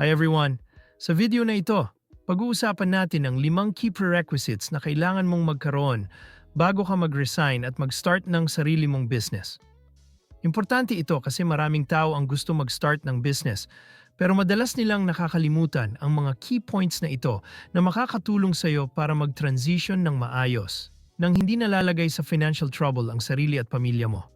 Hi everyone! Sa video na ito, pag-uusapan natin ang limang key prerequisites na kailangan mong magkaroon bago ka mag-resign at mag-start ng sarili mong business. Importante ito kasi maraming tao ang gusto mag-start ng business pero madalas nilang nakakalimutan ang mga key points na ito na makakatulong sa iyo para mag-transition ng maayos nang hindi nalalagay sa financial trouble ang sarili at pamilya mo.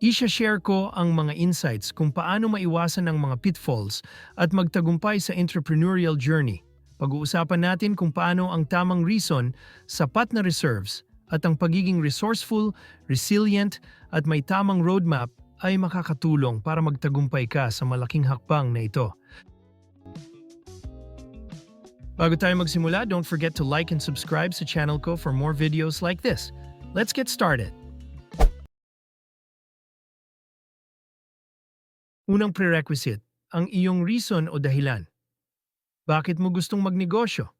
Isha-share ko ang mga insights kung paano maiwasan ang mga pitfalls at magtagumpay sa entrepreneurial journey. Pag-uusapan natin kung paano ang tamang reason, sapat na reserves, at ang pagiging resourceful, resilient, at may tamang roadmap ay makakatulong para magtagumpay ka sa malaking hakbang na ito. Bago tayo magsimula, don't forget to like and subscribe sa channel ko for more videos like this. Let's get started! Unang prerequisite, ang iyong reason o dahilan. Bakit mo gustong magnegosyo?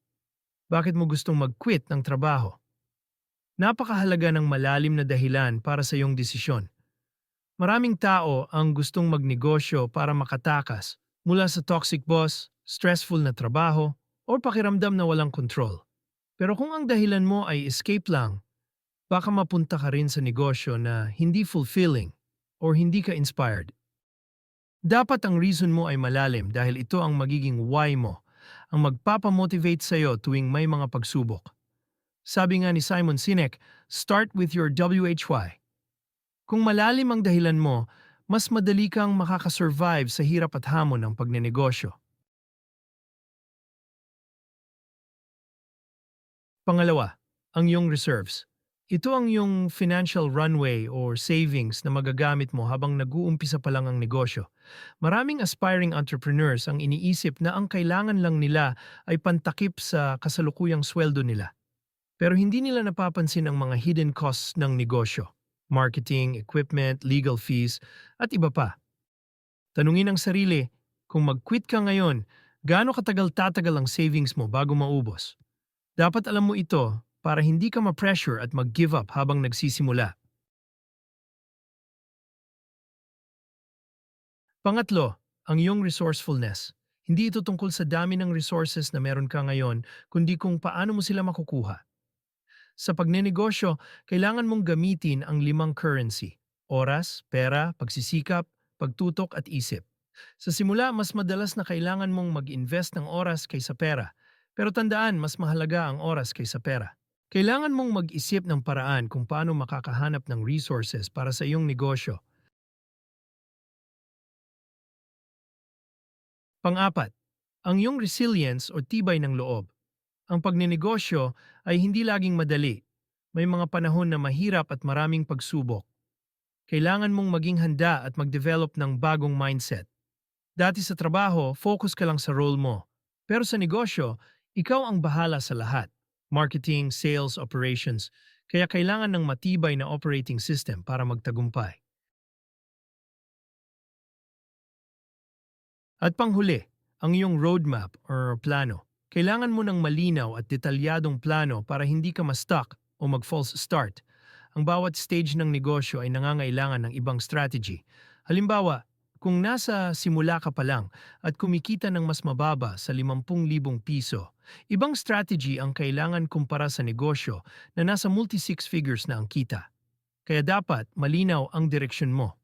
Bakit mo gustong mag-quit ng trabaho? Napakahalaga ng malalim na dahilan para sa iyong desisyon. Maraming tao ang gustong magnegosyo para makatakas mula sa toxic boss, stressful na trabaho, o pakiramdam na walang control. Pero kung ang dahilan mo ay escape lang, baka mapunta ka rin sa negosyo na hindi fulfilling or hindi ka inspired. Dapat ang reason mo ay malalim dahil ito ang magiging why mo, ang magpapamotivate sa iyo tuwing may mga pagsubok. Sabi nga ni Simon Sinek, start with your WHY. Kung malalim ang dahilan mo, mas madali kang makakasurvive sa hirap at hamon ng pagnenegosyo. Pangalawa, ang iyong reserves. Ito ang iyong financial runway or savings na magagamit mo habang nag-uumpisa pa lang ang negosyo. Maraming aspiring entrepreneurs ang iniisip na ang kailangan lang nila ay pantakip sa kasalukuyang sweldo nila. Pero hindi nila napapansin ang mga hidden costs ng negosyo. Marketing, equipment, legal fees, at iba pa. Tanungin ang sarili, kung mag-quit ka ngayon, gaano katagal tatagal ang savings mo bago maubos? Dapat alam mo ito para hindi ka ma-pressure at mag-give up habang nagsisimula. Pangatlo, ang iyong resourcefulness. Hindi ito tungkol sa dami ng resources na meron ka ngayon, kundi kung paano mo sila makukuha. Sa pagnenegosyo, kailangan mong gamitin ang limang currency. Oras, pera, pagsisikap, pagtutok at isip. Sa simula, mas madalas na kailangan mong mag-invest ng oras kaysa pera. Pero tandaan, mas mahalaga ang oras kaysa pera. Kailangan mong mag-isip ng paraan kung paano makakahanap ng resources para sa iyong negosyo. Pang-apat, ang iyong resilience o tibay ng loob. Ang pagnenegosyo ay hindi laging madali. May mga panahon na mahirap at maraming pagsubok. Kailangan mong maging handa at mag-develop ng bagong mindset. Dati sa trabaho, focus ka lang sa role mo. Pero sa negosyo, ikaw ang bahala sa lahat marketing, sales, operations, kaya kailangan ng matibay na operating system para magtagumpay. At panghuli, ang iyong roadmap or plano. Kailangan mo ng malinaw at detalyadong plano para hindi ka ma-stuck o mag-false start. Ang bawat stage ng negosyo ay nangangailangan ng ibang strategy. Halimbawa, kung nasa simula ka pa lang at kumikita ng mas mababa sa 50,000 piso, ibang strategy ang kailangan kumpara sa negosyo na nasa multi-six figures na ang kita. Kaya dapat malinaw ang direksyon mo.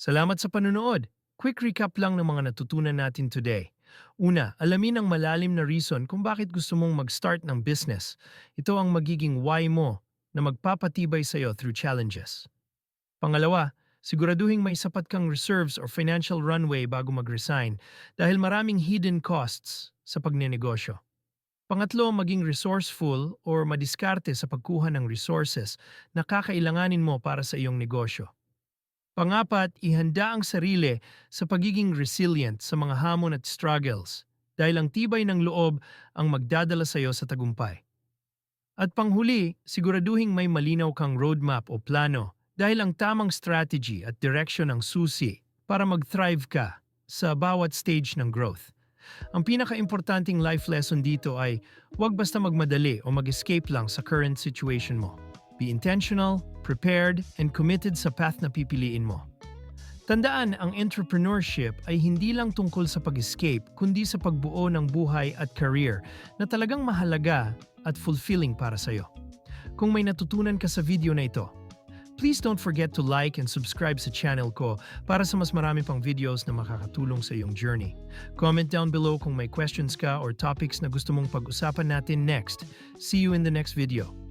Salamat sa panunood. Quick recap lang ng mga natutunan natin today. Una, alamin ang malalim na reason kung bakit gusto mong mag-start ng business. Ito ang magiging why mo na magpapatibay sa iyo through challenges. Pangalawa, siguraduhin may sapat kang reserves or financial runway bago mag-resign dahil maraming hidden costs sa pagnenegosyo. Pangatlo, maging resourceful or madiskarte sa pagkuha ng resources na kakailanganin mo para sa iyong negosyo. Pangapat, ihanda ang sarili sa pagiging resilient sa mga hamon at struggles dahil ang tibay ng loob ang magdadala sa iyo sa tagumpay. At panghuli, siguraduhin may malinaw kang roadmap o plano dahil ang tamang strategy at direction ang susi para mag-thrive ka sa bawat stage ng growth. Ang pinaka-importanting life lesson dito ay huwag basta magmadali o mag-escape lang sa current situation mo. Be intentional, prepared, and committed sa path na pipiliin mo. Tandaan, ang entrepreneurship ay hindi lang tungkol sa pag-escape, kundi sa pagbuo ng buhay at career na talagang mahalaga at fulfilling para sa'yo. Kung may natutunan ka sa video na ito, please don't forget to like and subscribe sa channel ko para sa mas marami pang videos na makakatulong sa iyong journey. Comment down below kung may questions ka or topics na gusto mong pag-usapan natin next. See you in the next video.